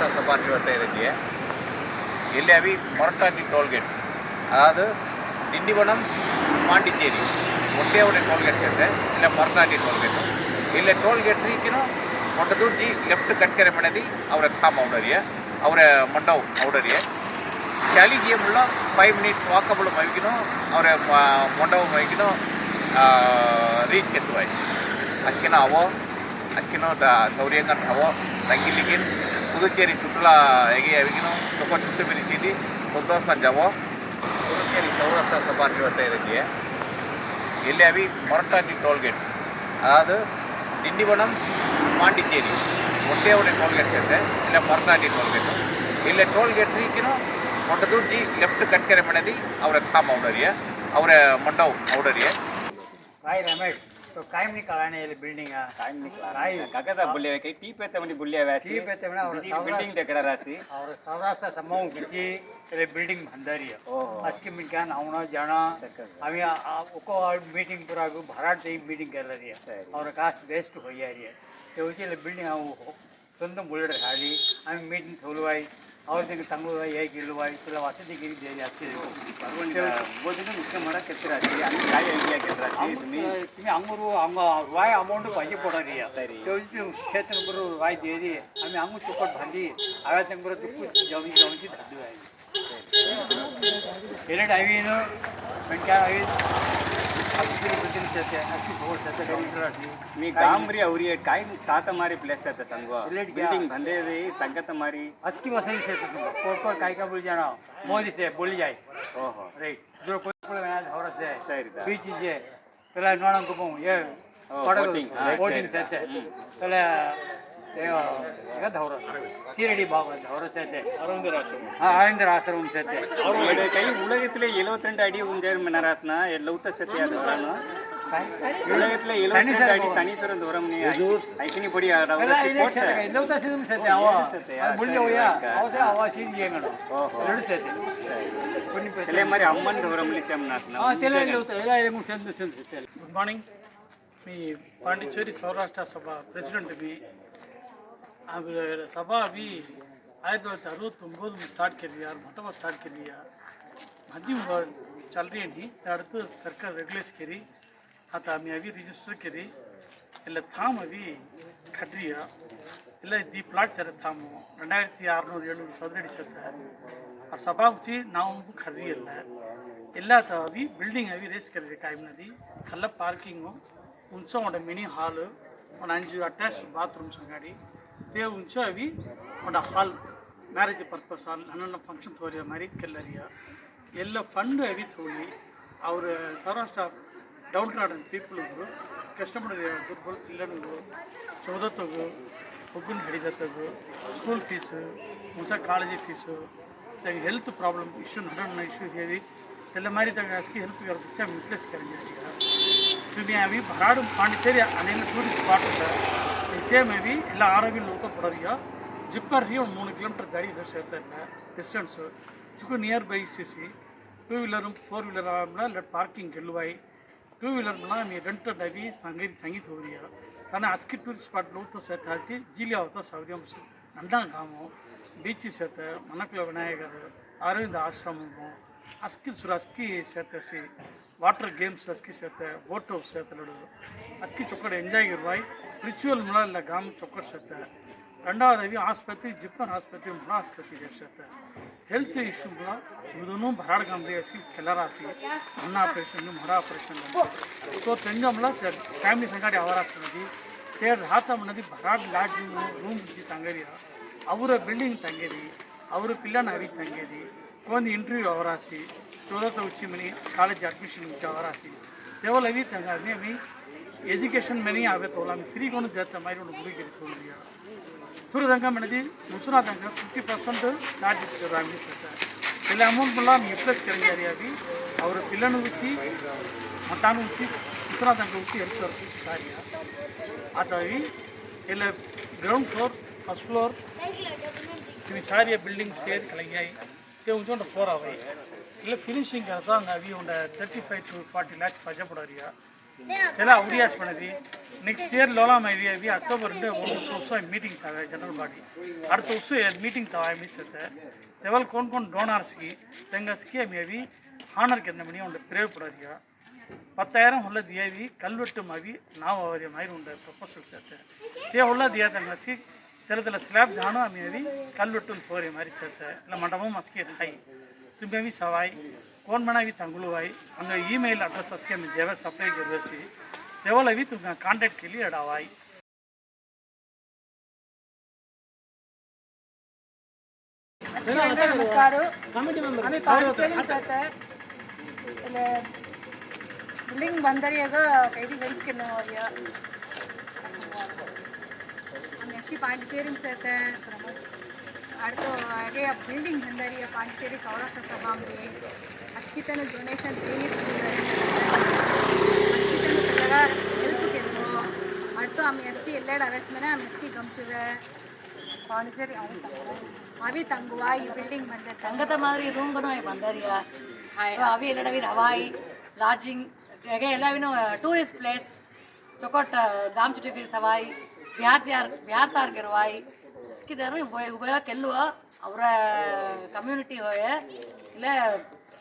ಸೌರಾಷ್ಟ್ರ ಸಭಾ ನಿವಾಸ ಇರಲಿದೆ ಇಲ್ಲಿ ಅವಿ ಮೊರಟಾಟಿ ಟೋಲ್ಗೇಟ್ ಅದಾದ ದಿಂಡಿವನಂ ಪಾಂಡಿಚೇರಿ ಒಂದೇ ಒಳ್ಳೆ ಟೋಲ್ಗೇಟ್ ಇರುತ್ತೆ ಇಲ್ಲ ಮೊರಟಾಟಿ ಟೋಲ್ಗೇಟ್ ಇಲ್ಲೇ ಟೋಲ್ಗೇಟ್ ರೀಕಿನೂ ಮೊಟ್ಟದುಡ್ಡಿ ಲೆಫ್ಟ್ ಕಟ್ಕೆರೆ ಮನೆದಿ ಅವರ ಥಾಮ್ ಔಡರಿಯ ಅವರ ಮಂಡವ್ ಔಡರಿಯ ಕ್ಯಾಲಿಗೆ ಮುಳ್ಳ ಫೈವ್ ಮಿನಿಟ್ಸ್ ವಾಕಬಲ್ ಮೈಗಿನೂ ಅವರ ಮೊಂಡವ್ ಮೈಗಿನೂ ರೀಚ್ ಕೆತ್ತುವಾಯ್ ಅಕ್ಕಿನ ಅವೋ ಅಕ್ಕಿನ ದ ಸೌರ್ಯಂಗನ್ ಅವೋ ತಂಗಿಲಿಗಿನ್ புதுச்சேரி சுற்றுலா எங்கே வைக்கணும் ரொம்ப சுற்றுப்பெரி சீட்டி சந்தோஷம் ஜபம் புதுச்சேரி சௌராஷ்டிரா சபார்ட்டி வட்ட இறங்கிய எல்லையாவி மொரட்டாண்டி டோல்கேட். அதாவது திண்டிவனம் பாண்டிச்சேரி. ஒட்டையோடைய டோல்கேட் சேர்த்து இல்லை மொரட்டாண்டி டோல்கேட்டு இல்லை ಟೋಲ್ಗೇಟ್ ರೀತಿನೂ ಮೊಟ್ಟದು ಜಿ ಲೆಫ್ಟ್ ಕಟ್ಕೆರೆ ಮನೆದಿ ಅವರ ಕಾಮ್ ಔಡರಿಯ ಅವರ ಮಂಡವ್ ಔಡರಿಯ ಹಾಯ್ ರಮೇಶ್ તો કાયમ ની કાળાને એટલે బిల్డింగ్ ಆ ಕಾಯಂ ની ಕಾಳ ಕಾಕದ ಬುಲ್ಲೆ ಕೈ ಟೀ ಪೇತವನಿ ಬುಲ್ಲೆ ವ್ಯಾಸಿ ಟೀ ಪೇತವನ ಅವರ ಬಿಲ್ಡಿಂಗ್ ದಕಡ ರಾಸಿ ಅವರ ಸೌರಾಷ್ಟ್ರ ಸಮೂಹ ಗಿಚಿ એટલે બિલ્ડિંગ ભંડારી આજકી મિન ક્યાં આવણો જાણો અમે ઓકો મીટિંગ પર આવ્યું ભરાટ થઈ મીટિંગ કરેલા રહ્યા ಅವರ કાસ્ટ બેસ્ટ હોઈ રહ્યા તે એટલે બિલ્ડિંગ આવું சொந்தம் உள்ளிட சாடி અમે મીટિંગ થોલવાય ಅವ್ರದ್ದು ತಂಗುವ ಹೇಗೆ ಇಲ್ಲವ ಇಷ್ಟೆಲ್ಲ ವಸತಿಗೆ ದೇರಿ ಅಷ್ಟೇ ಒಂಬತ್ತು ಮುಖ್ಯ ಮಾಡಕ್ಕೆ ಕೆತ್ತಿರಾಸಿ ಅಲ್ಲಿ ಗಾಯ ಐಡಿಯಾ ಕೆತ್ತಿರಾಸಿ ನೀವು ಅಂಗೂರು ಅಂಗ ರೂಪಾಯಿ ಅಮೌಂಟ್ ಪೈಸೆ ಕೊಡೋರಿ ಸರಿ ಕ್ಷೇತ್ರ ರೂಪಾಯಿ ದೇರಿ ಆಮೇಲೆ ಹಂಗೆ ಸುಖ ಬಂದು ಆಗ ತಂಗ್ರ ತುಕ್ಕು ಜಮಿಸಿ ಜಮಿಸಿ ಧದ್ದು ಆಯ್ತು એરેટ આવીનો સંખ્યા આવી మీ కాంబ్రి అవరి కాయ తాత మారి ప్లేస్ అయితే సంగ బిల్డింగ్ బందేది తగ్గత మారి అస్కి వసై సే కోకో కాయక బుల్ జానా మోది సే బుల్ జాయ్ ఓహో రైట్ જો કોઈ પણ વેના હોર છે બીચ છે પેલા નોણમ કપું એ બોટિંગ બોટિંગ છે એટલે சீரடி பாகம் அவரும் சேர்த்து அரவிந்தர் ஆசிரமம் அரவிந்தர் ஆசிரமம் சேர்த்து அவருடைய கை உலகத்திலே எழுபத்தி ரெண்டு அடி உங்கள் மினராசனா லவுத்த சேர்த்து அது வரணும் உலகத்துல எழுபத்தி ரெண்டு அடி சனீஸ்வரன் தூரம் நீ ஐக்கினி பொடி லவுத்த சீதும் சேர்த்து அவள்யா அவ சீரியங்களும் ரெண்டு சேர்த்து இதே மாதிரி அம்மன் தூரம் తెలియదు గుడ్ మార్నింగ్ మీ పాండిచ్చేరి సౌరాష్ట్ర సభ ప్రెసిడెంట్ మీ சபா அபி ஆயிரத்தி தொள்ளாயிரத்தி அறுபத்தொம்போது ஸ்டார்ட் कर और मोटवा स्टार्ट कर लिया मध्यम वर्ग चल रही है नहीं அடுத்து सरकार रेगुलेट करी आता आम्ही अभी रजिस्टर करी ಇಲ್ಲ ತಾಮ್ ಅವಿ ಕಟ್ರಿಯ ಇಲ್ಲ ದಿ ಪ್ಲಾಟ್ ಸರ ತಾಮು ರೆಂಡಾಯಿರತ್ತಿ ಆರುನೂರು ಏಳ್ನೂರು ಸೌದರಡಿ ಸತ್ತ ಅವ್ರ ಸಭಾ ಉಚಿ ನಾವು ಖರೀದಿ ಇಲ್ಲ ಎಲ್ಲ ಅವಿ ಬಿಲ್ಡಿಂಗ್ ಅವಿ ರೇಸ್ ಕರೀರಿ ಕಾಯ್ಮನದಿ ಕಲ್ಲ ಪಾರ್ಕಿಂಗು ಉಂಚ ಒಂದು ಮಿನಿ ಹಾಲು ಒಂದು ಅಂಜು ಅಟ್ಯಾಚ್ ಬಾತ್ರೂಮ್ಸ್ ಅಂಗಾಡಿ ते ಉಂಚ ಅವಿ ಒಂದು ಹಾಲ್ ಮ್ಯಾರೇಜ್ ಪರ್ಪಸ್ ಹಾಲ್ ನನ್ನ ಫಂಕ್ಷನ್ ತೋರಿಯ ಮಾರಿ ಕೆಲ್ಲರಿಯ ಎಲ್ಲ ಫಂಡ್ ಅವಿ ತೋಳಿ ಅವ್ರ ಸೌರಾಷ್ಟ್ರ ಡೌನ್ ಟ್ರಾಡನ್ ಪೀಪಲ್ಗಳು ಕಷ್ಟಪಡ ದುರ್ಬಲ ಪಿಲ್ಲನಿಗೂ ಚೌದತ್ತಗು ಹುಗ್ಗನ ಹಿಡಿದತ್ತಗು ಸ್ಕೂಲ್ ಫೀಸು ಮುಸ ಕಾಳಜಿ ಫೀಸು त्यांनी हेल्थ प्रॉब्लम इश्यू नडण इश्यू घ्यावी त्याला मारी त्या अशी हेल्प करण्याच्या रिप्लेस करायची तुम्ही आम्ही भराड पांडिचेरी आणि ಟೂರಿಸ್ಟ್ ಸ್ಪಾಟ್ ಇದೆ मेबी आरोग्य लोक पड़ा जिपर मूँ किलोमीटर गाड़ी सहते हैं डिस्टेंस नियर बै CC two wheeler four wheeler आना पार्किंग गलवाई टू वीलर रेंट नवी संगीत संगीत होगा आना अस्क टूरी स्पाट लूत से जीलिया होता सऊदी नंदा काम बीच से मनक विनायक अरविंद आश्रम अस्किन अस्की वाटर गेम्स अस्की से बोट से अस्की चुका एंजा करवाई ರಿಚುವಲ್ ಮಾಡಲ್ಲ ಗ್ರಾಮ ಚೊಕ್ಕರ್ಸತ್ತೆ. ತಂಡಾದೇವಿ ಆಸ್ಪತ್ರೆ ಜಿಪ್ಪನ್ ಆಸ್ಪತ್ರೆ ಮುಳ ಆಸ್ಪತ್ರೆಗೆ ಇರ್ಸತ್ತೆ ಹೆಲ್ತ್ ಇಶ್ಯೂಗಳು ಇದನ್ನು ಬರಾಡ್ ಗಂಬೆ ಹಸಿ ಕೆಲರ್ ಆತಿ ಅನ್ನ ಆಪರೇಷನ್ ಮರ ಆಪರೇಷನ್ ಸೊ ತಂಗಮ್ಲ ಫ್ಯಾಮಿಲಿ ಸಂಗಾಡಿ ಅವರ ಆಸ್ಪತ್ರೆ ತೇರ್ ರಾತ ಮನದಿ ಬರಾಡ್ ಲಾಡ್ಜಿಂಗ್ ರೂಮ್ ಬಿಸಿ ತಂಗೇರಿ. ಅವರ ಬಿಲ್ಡಿಂಗ್ ತಂಗೇರಿ, ಅವರ ಪಿಲ್ಲನ ಅವಿ ತಂಗೇರಿ. ಒಂದು ಇಂಟರ್ವ್ಯೂ ಅವರಾಸಿ ಚೋದ ಉಚ್ಚಿ ಮನಿ ಕಾಲೇಜ್ ಅಡ್ಮಿಷನ್ ಉಚ್ಚಿ ಅವರಾಸಿ. ಕೇವಲ ಅವಿ ತಂಗಾದ್ಮಿ ಅವಿ एजुकेशन में नहीं आवे तो हम फ्री को देते हमारी उन्होंने गुड़ी गिरी छोड़ दिया थोड़ी दंग मैंने मुसुना दंग फिफ्टी पर्सेंट चार्जेस వీళ్ళ అమౌంట్ మళ్ళీ ఎప్లెస్ కలిగారు అది అవర పిల్లని వచ్చి మతాను వచ్చి ఇసురా దాంట్లో వచ్చి హెల్ప్ సారీ అతవి వీళ్ళ గ్రౌండ్ ఫ్లోర్ ఫస్ట్ ఫ్లోర్ ఇవి సారీ బిల్డింగ్ సేర్ కలిగాయి ఇవి ఉంచుకుంటే ఫోర్ అవి இல்லை ஃபினிஷிங் தான் அங்கே அவியோட thirty five to forty lakhs பஜப்படுறியா ఎలా ఉడియాస్ మనది నెక్స్ట్ ఇయర్ లోలా ఇది అవి అక్టోబర్ வருஷம் ಒಂದು ವರ್ಷ ಮೀಟಿಂಗ್ ತಾವೆ ಜನರಲ್ ಬಾಡಿ ಅರ್ಧ ವರ್ಷ ಮೀಟಿಂಗ್ ತಾವೆ ಮಿಸತ್ತೆ ತೆವಲ್ ಕೋನ್ ಕೋನ್ ಡೋನಾರ್ಸ್ಗೆ ತೆಂಗಸ್ಗೆ ಮೇವಿ ಹಾನರ್ಗೆ என்ன மணி உண்டு பிரேவ் படாதிய. பத்தாயிரம் உள்ள தியாதி கல்வெட்டு மாவி நாம் மாதிரி உண்டு ப்ரொபோசல் சேர்த்து தே உள்ள தியாத மசி தெரத்தில் ஸ்லாப் தானும் அமையவி கல்வெட்டும் போகிற மாதிரி சேர்த்து இல்லை மண்டபம் மஸ்கி ஹை திரும்பி சவாய். ಫೋನ್ ಮಾಡಿ ತಂಗುಳುವಾಯಿ ಹಂಗೆ ಇಮೇಲ್ ಅಡ್ರೆಸ್ ಅಸ್ಕೆ ದೇವ ಸಪ್ಲೈ ಗಿರ್ವೇಸಿ ದೇವಲವಿ ತುಂಗ ಕಾಂಟ್ಯಾಕ್ಟ್ ಕೇಳಿ ಅಡಾವಾಯಿ नमस्कार आम्ही पाणी जाता बिल्डिंग बंदर येग कैदी वेट केलं वरिया आम्ही एसटी पांडिचेरीम சேர்த்த அடுத்து நிறைய பாண்டிச்சேரி சௌராஷ்டிர சபாம்பி ఇతను డొనేషన్ ತಿಂಗಳ ಹೆಲ್ಪ್ ಗೆದ್ರು ಅಡ್ತು ಆమె ಎಸ್ಪಿ ಎಲ್ಲೆಡೆ ಅರೆಸ್ಟ್ ಮೇಲೆ ಆమె ಎಸ್ಪಿ ಗಮ್ಚುವೆ ಪಾಂಡಿಚೇರಿ ಅವಿ ತಂಗುವ ಈ ಬಿಲ್ಡಿಂಗ್ ಬಂದೆ ತಂಗದ மாதிரி ரூம் பண்ணுவாய் பந்தாரியா அவி இல்லடவி ஹவாய் லாட்ஜிங் எல்லாவினும் டூரிஸ்ட் பிளேஸ் ಚೊಕೊಟ್ಟ ಗಾಮ್ ಚುಟಿ ಫೀರ್ಸ್ ಹವಾಯ್ ಬಿಹಾರ್ ಯಾರ್ ಬಿಹಾರ್ ಸಾರ್ಗಿರುವಾಯ್ ಸಿಕ್ಕಿದಾರು ಉಪಯೋಗ ಕೆಲವು ಅವರ ಕಮ್ಯುನಿಟಿ ಹೋಯ್ ಇಲ್ಲ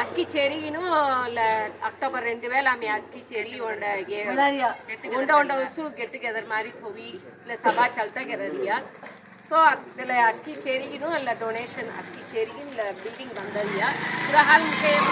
అస్కి చెరిగిను అక్టోబర్ రెండు వేల ఆమె అస్కి చెరి ఉండ ಬಳ್ಳಾರಿಯ ఉండ ఉండ ಉಸು ಗೆಟ್ ಟುಗೆದರ್ ಮಾರಿ ಹೋಗಿ ಇಲ್ಲ ಸಭಾ ಚಲ್ತಾ ಗೆರರಿಯ ಸೊ ಅದ್ರ ಅಸ್ಕಿ ಚೆರಿಗಿನು ಅಲ್ಲ ಡೊನೇಷನ್ ಅಸ್ಕಿ ಚೆರಿಗಿನ ಇಲ್ಲ ಬಿಲ್ಡಿಂಗ್ ಬಂದರಿಯ ಪುರ ಹಾಲ್ ಮುಖೇನ